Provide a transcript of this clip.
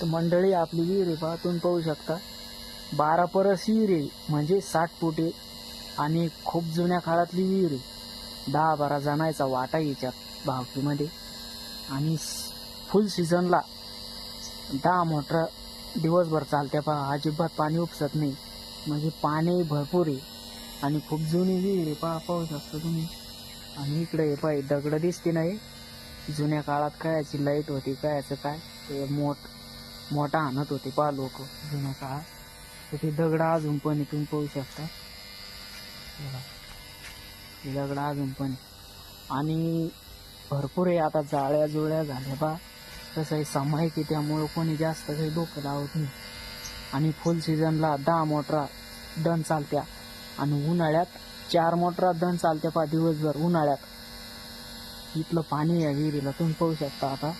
तर मंडळी आपली विहीर आहे पहा तुम्ही पाहू शकता. बारा परस विहीर आहे म्हणजे साठ फुटे आणि खूप जुन्या काळातली विहीर. आहे दहा बारा जणांचा वाटा याच्यात भावकीमध्ये. आणि फुल सीझनला दहा मोटर दिवसभर चालत्या पहा अजिबात पाणी उपसत नाही. म्हणजे पाणी भरपूर आहे. आणि खूप जुनी विहीर आहे पहा पाहू शकता तुम्ही. आणि इकडे हे पाय दगड दिसते नाही जुन्या काळात कायची लाइट होती कायचं काय? ते मोठ मोठा आणत होते पहा लोक जुन्या काळात तर ते दगड अजून पण इथून तुम्ही पाहू शकता ते दगड अजून पण आणि भरपूर आहे आता जाळ्या जुळ्या झाल्या पहा. तसं आहे सामायिक आहे त्यामुळं कोणी जास्त काही डोकं लावत नाही. आणि फुल सीझनला दहा मोटरा दण चालत्या. आणि उन्हाळ्यात चार मोटरा दण चालत्या पा दिवसभर उन्हाळ्यात. इथलं पाणी या विहिरीला तुम्ही पाहू शकता आता.